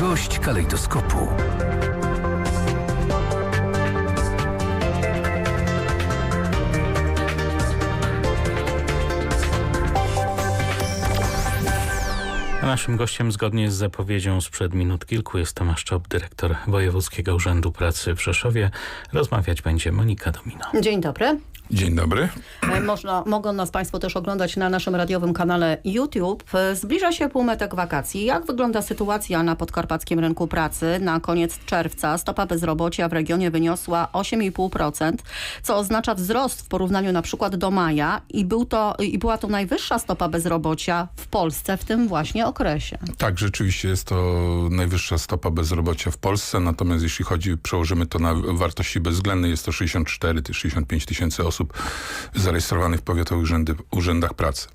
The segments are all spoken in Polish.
Gość kalejdoskopu. A Naszym gościem zgodnie z zapowiedzią sprzed minut kilku jest Tomasz Czop, dyrektor Wojewódzkiego Urzędu Pracy w Rzeszowie. Rozmawiać będzie Monika Domino. Dzień dobry. Dzień dobry. E, Można, mogą nas Państwo też oglądać na naszym radiowym kanale YouTube. E, Zbliża się półmetek wakacji. Jak wygląda sytuacja na podkarpackim rynku pracy? Na koniec czerwca stopa bezrobocia w regionie wyniosła 8,5%, co oznacza wzrost w porównaniu na przykład do maja i, był to, i była to najwyższa stopa bezrobocia w Polsce w tym właśnie okresie. Tak, rzeczywiście jest to najwyższa stopa bezrobocia w Polsce, natomiast jeśli chodzi, przełożymy to na wartości bezwzględne, jest to 64 ty- 65 tysięcy osób zarejestrowanych w powiatowych urzędy, urzędach pracy.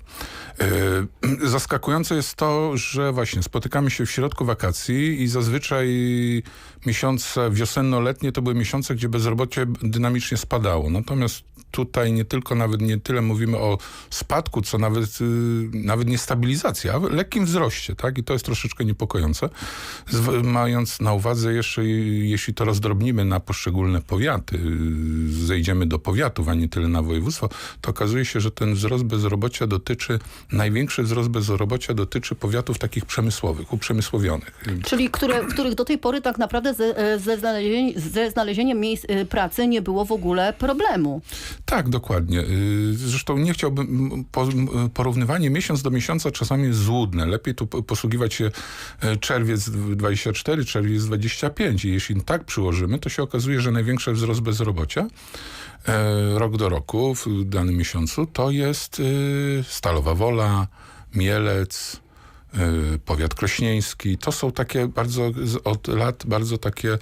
Yy, Zaskakujące jest to, że właśnie spotykamy się w środku wakacji i zazwyczaj miesiące wiosenno-letnie to były miesiące, gdzie bezrobocie dynamicznie spadało. Natomiast tutaj nie tylko nawet nie tyle mówimy o spadku, co nawet, yy, nawet nie stabilizacji, a lekkim wzroście, tak? I to jest troszeczkę niepokojące. Mając na uwadze jeszcze, y, jeśli to rozdrobnimy na poszczególne powiaty, yy, zejdziemy do powiatów, a nie tyle na województwo, to okazuje się, że ten wzrost bezrobocia dotyczy, największy wzrost bezrobocia dotyczy powiatów takich przemysłowych, uprzemysłowionych. Czyli które, w których do tej pory tak naprawdę ze, e, ze, znalezieniem, ze znalezieniem miejsc e, pracy nie było w ogóle problemu. Tak, dokładnie. Yy, Zresztą nie chciałbym, porównywanie miesiąc do miesiąca czasami jest złudne. Lepiej tu po- posługiwać się e, czerwiec 24, czerwiec 25 i jeśli tak przyłożymy, to się okazuje, że największy wzrost bezrobocia e, rok do roku w danym miesiącu to jest e, Stalowa Wola, Mielec, e, powiat krośnieński. To są takie bardzo od lat bardzo takie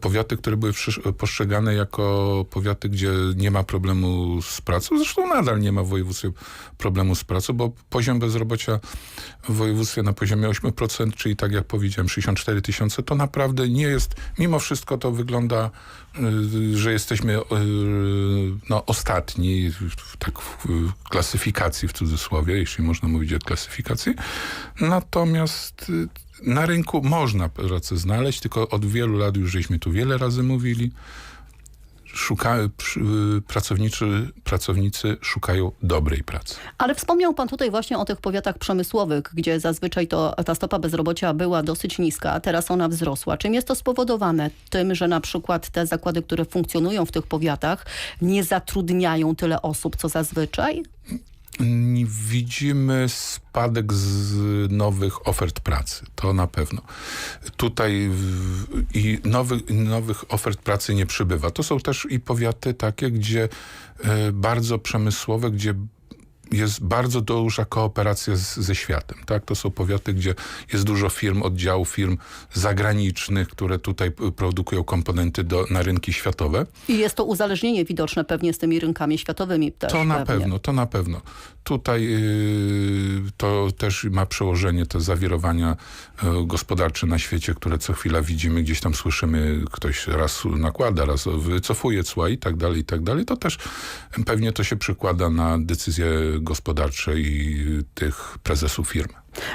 powiaty, które były postrzegane jako powiaty, gdzie nie ma problemu z pracą. Zresztą nadal nie ma w województwie problemu z pracą, bo poziom bezrobocia w województwie na poziomie 8%, czyli tak jak powiedziałem 64 tysiące, to naprawdę nie jest, mimo wszystko to wygląda, y, że jesteśmy y, no, ostatni tak w w klasyfikacji w cudzysłowie, jeśli można mówić o klasyfikacji. Natomiast y, na rynku można pracę znaleźć, tylko od wielu lat już żeśmy tu wiele razy mówili. Szuka, przy- y, pracowniczy, pracownicy szukają dobrej pracy. Ale wspomniał pan tutaj właśnie o tych powiatach przemysłowych, gdzie zazwyczaj to, ta stopa bezrobocia była dosyć niska, a teraz ona wzrosła. Czym jest to spowodowane? Tym, że na przykład te zakłady, które funkcjonują w tych powiatach nie zatrudniają tyle osób, co zazwyczaj? Widzimy spadek z nowych ofert pracy, to na pewno. Tutaj w, i nowych, nowych ofert pracy nie przybywa. To są też i powiaty takie, gdzie e, bardzo przemysłowe, gdzie jest bardzo duża kooperacja z, ze światem. Tak? To są powiaty, gdzie jest dużo firm, oddziałów firm zagranicznych, które tutaj produkują komponenty do, na rynki światowe. I jest to uzależnienie widoczne pewnie z tymi rynkami światowymi też. To na pewnie. pewno, to na pewno. Tutaj yy, to też ma przełożenie te zawirowania yy, gospodarcze na świecie, które co chwila widzimy, gdzieś tam słyszymy, ktoś raz nakłada, raz wycofuje cła i tak dalej, i tak dalej. To też pewnie to się przekłada na decyzje gospodarcze i tych prezesów firm.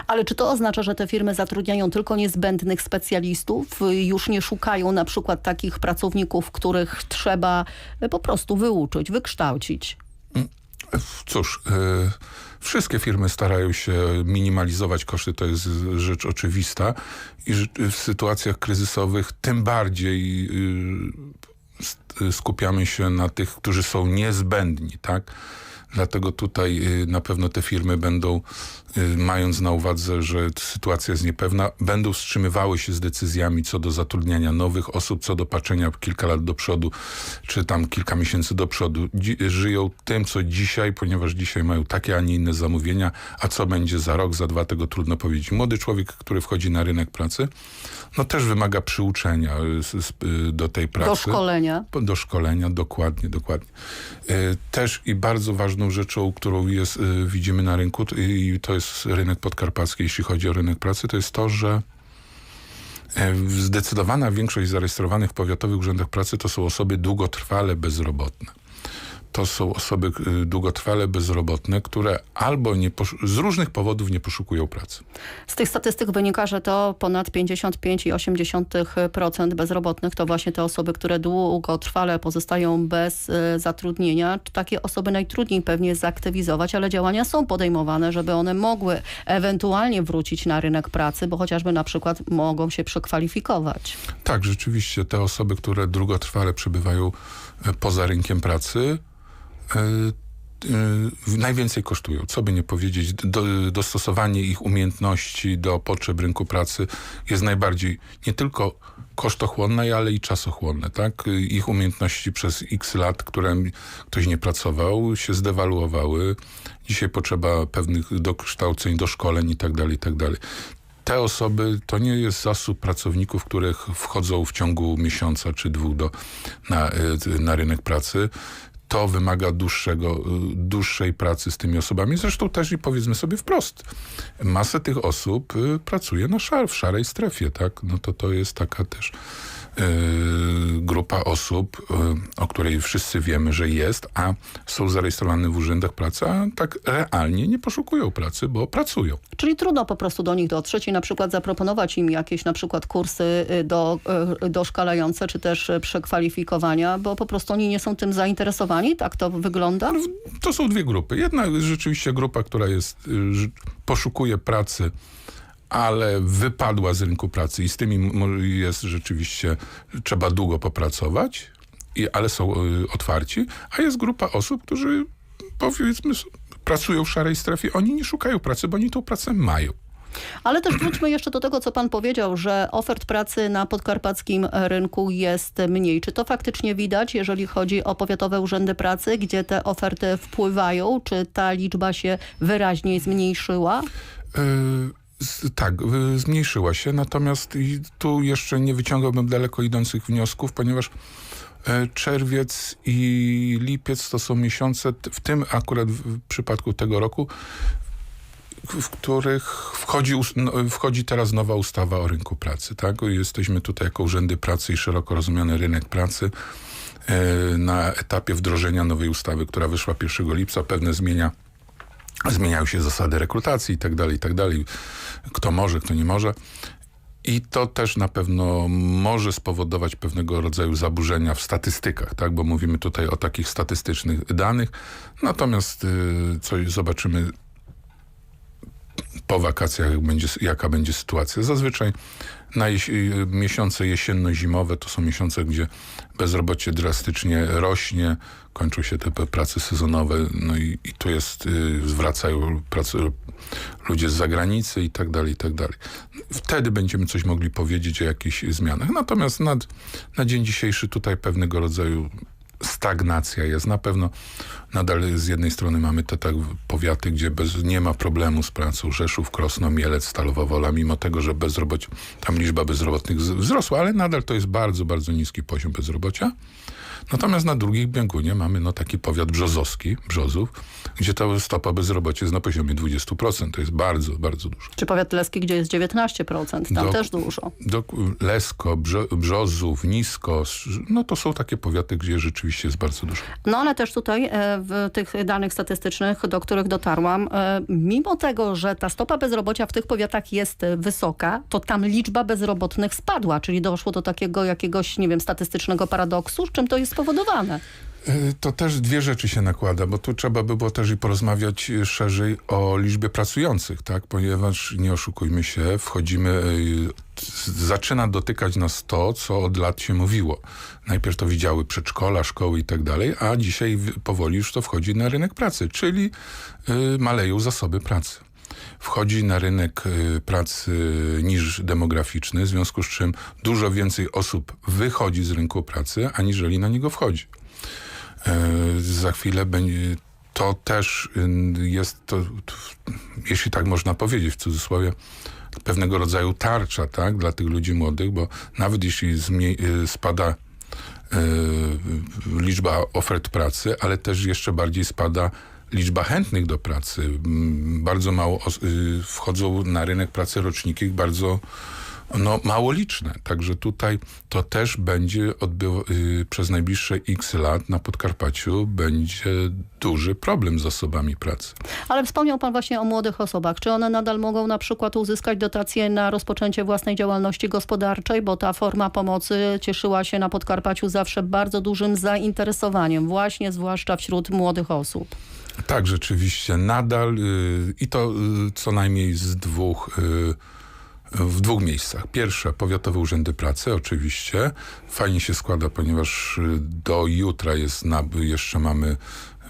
Ale czy to oznacza, że te firmy zatrudniają tylko niezbędnych specjalistów? y, Już nie szukają na przykład takich pracowników, których trzeba y, po prostu wyuczyć, wykształcić? Cóż, e, wszystkie firmy starają się minimalizować koszty, to jest rzecz oczywista i w sytuacjach kryzysowych tym bardziej y, st- skupiamy się na tych, którzy są niezbędni, tak? Dlatego tutaj y, na pewno te firmy będą, mając na uwadze, że sytuacja jest niepewna, będą wstrzymywały się z decyzjami co do zatrudniania nowych osób, co do patrzenia kilka lat do przodu, czy tam kilka miesięcy do przodu. Dzi żyją tym, co dzisiaj, ponieważ dzisiaj mają takie, a nie inne zamówienia, a co będzie za rok, za dwa, tego trudno powiedzieć. Młody człowiek, który wchodzi na rynek pracy, no też wymaga przyuczenia y, y, do tej pracy. Do szkolenia? Do szkolenia, dokładnie, dokładnie. Też i bardzo ważną rzeczą, którą jest, widzimy na rynku i to jest rynek podkarpacki, jeśli chodzi o rynek pracy, to jest to, że e, zdecydowana większość zarejestrowanych w powiatowych urzędach pracy to są osoby długotrwale bezrobotne. To są osoby y, długotrwale bezrobotne, które albo nie z różnych powodów nie poszukują pracy. Z tych statystyk wynika, że to ponad 55,8% bezrobotnych to właśnie te osoby, które długotrwale pozostają bez e, zatrudnienia. Takie osoby najtrudniej pewnie zaktywizować, ale działania są podejmowane, żeby one mogły ewentualnie wrócić na rynek pracy, bo chociażby na przykład mogą się przekwalifikować. Tak, rzeczywiście te osoby, które długotrwale przebywają e, poza rynkiem pracy, najwięcej kosztują. Co by nie powiedzieć, do, dostosowanie ich umiejętności do potrzeb rynku pracy jest najbardziej nie tylko kosztochłonne, ale i czasochłonne. Tak? Ich umiejętności przez x lat, które ktoś nie pracował, się zdewaluowały. Dzisiaj potrzeba pewnych dokształceń, doszkoleń i tak dalej, i tak te osoby to nie jest zasób pracowników, których wchodzą w ciągu miesiąca czy dwóch do, na, y, na rynek pracy. To wymaga dłuższego, y, dłuższej pracy z tymi osobami. Zresztą też i powiedzmy sobie wprost, masę tych osób y, pracuje na szar, w szarej strefie, tak? No to to jest taka też grupa osób, y, o której wszyscy wiemy, że jest, a są zarejestrowane w urzędach pracy, a tak realnie nie poszukują pracy, bo pracują. Czyli trudno po prostu do nich dotrzeć i na przykład zaproponować im jakieś na przykład kursy y, do, y, doszkalające, czy też y, przekwalifikowania, bo po prostu oni nie są tym zainteresowani, tak to wygląda? To są dwie grupy. Jedna jest rzeczywiście grupa, która jest, y, poszukuje pracy, ale wypadła z rynku pracy i z tymi jest rzeczywiście, trzeba długo popracować, i, ale są y, otwarci, a jest grupa osób, którzy powiedzmy pracują w szarej strefie. Oni nie szukają pracy, bo oni tą pracę mają. Ale też wróćmy jeszcze do tego, co pan powiedział, że ofert pracy na podkarpackim rynku jest mniej. Czy to faktycznie widać, jeżeli chodzi o powiatowe urzędy pracy, gdzie te oferty wpływają? Czy ta liczba się wyraźnie zmniejszyła? Y, Tak, zmniejszyła się, natomiast tu jeszcze nie wyciągałbym daleko idących wniosków, ponieważ e, czerwiec i lipiec to są miesiące, w tym akurat w przypadku tego roku, w których wchodzi, no, wchodzi teraz nowa ustawa o rynku pracy. Tak? Jesteśmy tutaj jako urzędy pracy i szeroko rozumiany rynek pracy e, na etapie wdrożenia nowej ustawy, która wyszła 1 lipca. Pewne zmienia zmieniają się zasady rekrutacji i tak dalej, i tak dalej. Kto może, kto nie może. I to też na pewno może spowodować pewnego rodzaju zaburzenia w statystykach, tak? bo mówimy tutaj o takich statystycznych danych. Natomiast y, co zobaczymy po wakacjach, będzie, jaka będzie sytuacja. Zazwyczaj na y, miesiące jesienno-zimowe to są miesiące, gdzie bezrobocie drastycznie rośnie, kończą się te prace sezonowe, no i, i tu jest, y, zwracają pracy, ludzie z zagranicy i tak dalej, i tak dalej. Wtedy będziemy coś mogli powiedzieć o jakichś zmianach. Natomiast nad, na dzień dzisiejszy tutaj pewnego rodzaju stagnacja jest. Na pewno nadal z jednej strony mamy te tak powiaty, gdzie bez, nie ma problemu z pracą. Rzeszów, Krosno, Mielec, Stalowa Wola, mimo tego, że bezrobocie, tam liczba bezrobotnych wzrosła, ale nadal to jest bardzo, bardzo niski poziom bezrobocia. Natomiast na drugim biegunie mamy no, taki powiat brzozowski, Brzozów, gdzie ta stopa bezrobocia jest na poziomie 20%. To jest bardzo, bardzo dużo. Czy powiat leski, gdzie jest 19%? Tam Do- też dużo. Do, Lesko, Brzo, Brzozów, Nisko, no to są takie powiaty, gdzie rzeczywiście jest bardzo dużo. No ale też tutaj e, w tych danych statystycznych, do których dotarłam, e, mimo tego, że ta stopa bezrobocia w tych powiatach jest wysoka, to tam liczba bezrobotnych spadła, czyli doszło do takiego jakiegoś, nie wiem, statystycznego paradoksu, z czym to jest spowodowane. Y, To też dwie rzeczy się nakłada, bo tu trzeba by było też i porozmawiać szerzej o liczbie pracujących, tak? Ponieważ nie oszukujmy się, wchodzimy, t- zaczyna dotykać nas to, co od lat się mówiło. Najpierw to widziały przedszkola, szkoły i tak dalej, a dzisiaj powoli już to wchodzi na rynek pracy, czyli y, maleją zasoby pracy. Wchodzi na rynek y, pracy niż demograficzny, w związku z czym dużo więcej osób wychodzi z rynku pracy, aniżeli na niego wchodzi. E, Za chwilę będzie. To też y, jest to, jeśli tak można powiedzieć w cudzysłowie, pewnego rodzaju tarcza, tak, dla tych ludzi młodych, bo nawet jeśli y, spada y, liczba ofert pracy, ale też jeszcze bardziej spada liczba chętnych do pracy. Mm, Bardzo mało y, wchodzą na rynek pracy roczniki bardzo no, mało liczne. Także tutaj to też będzie y, przez najbliższe x lat na Podkarpaciu będzie duży problem z zasobami pracy. Ale wspomniał pan właśnie o młodych osobach. Czy one nadal mogą na przykład uzyskać dotacje na rozpoczęcie własnej działalności gospodarczej, bo ta forma pomocy cieszyła się na Podkarpaciu zawsze bardzo dużym zainteresowaniem, właśnie zwłaszcza wśród młodych osób. Tak, rzeczywiście nadal y, i to y, co najmniej z dwóch, y, w dwóch miejscach. Pierwsze, powiatowe urzędy pracy, oczywiście. Fajnie się składa, ponieważ do jutra jest, na, jeszcze mamy,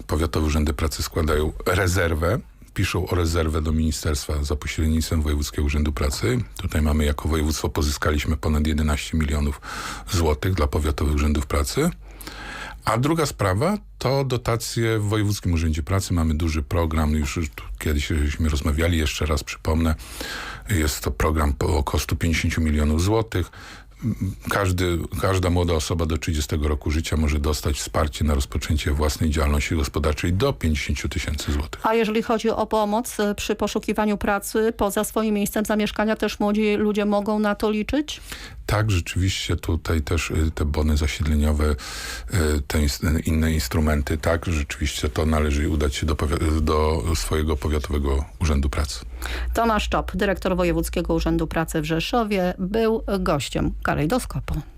powiatowe urzędy pracy składają rezerwę. Piszą o rezerwę do ministerstwa za pośrednictwem Wojewódzkiego Urzędu Pracy. Tutaj mamy jako województwo pozyskaliśmy ponad 11 milionów złotych dla powiatowych urzędów pracy. A druga sprawa to dotacje w Wojewódzkim Urzędzie Pracy. Mamy duży program, już kiedyś żeśmy rozmawiali, jeszcze raz przypomnę. Jest to program około 150 milionów złotych. Każdy, każda młoda osoba do 30 roku życia może dostać wsparcie na rozpoczęcie własnej działalności gospodarczej do 50 tysięcy złotych. A jeżeli chodzi o pomoc y, przy poszukiwaniu pracy poza swoim miejscem zamieszkania, też młodzi ludzie mogą na to liczyć? Tak, rzeczywiście tutaj też y, te bony zasiedleniowe, y, te inne instrumenty, tak, rzeczywiście to należy udać się do, do swojego powiatowego urzędu pracy. Tomasz Czop, dyrektor Wojewódzkiego Urzędu Pracy w Rzeszowie, był gościem Kalejdoskopu.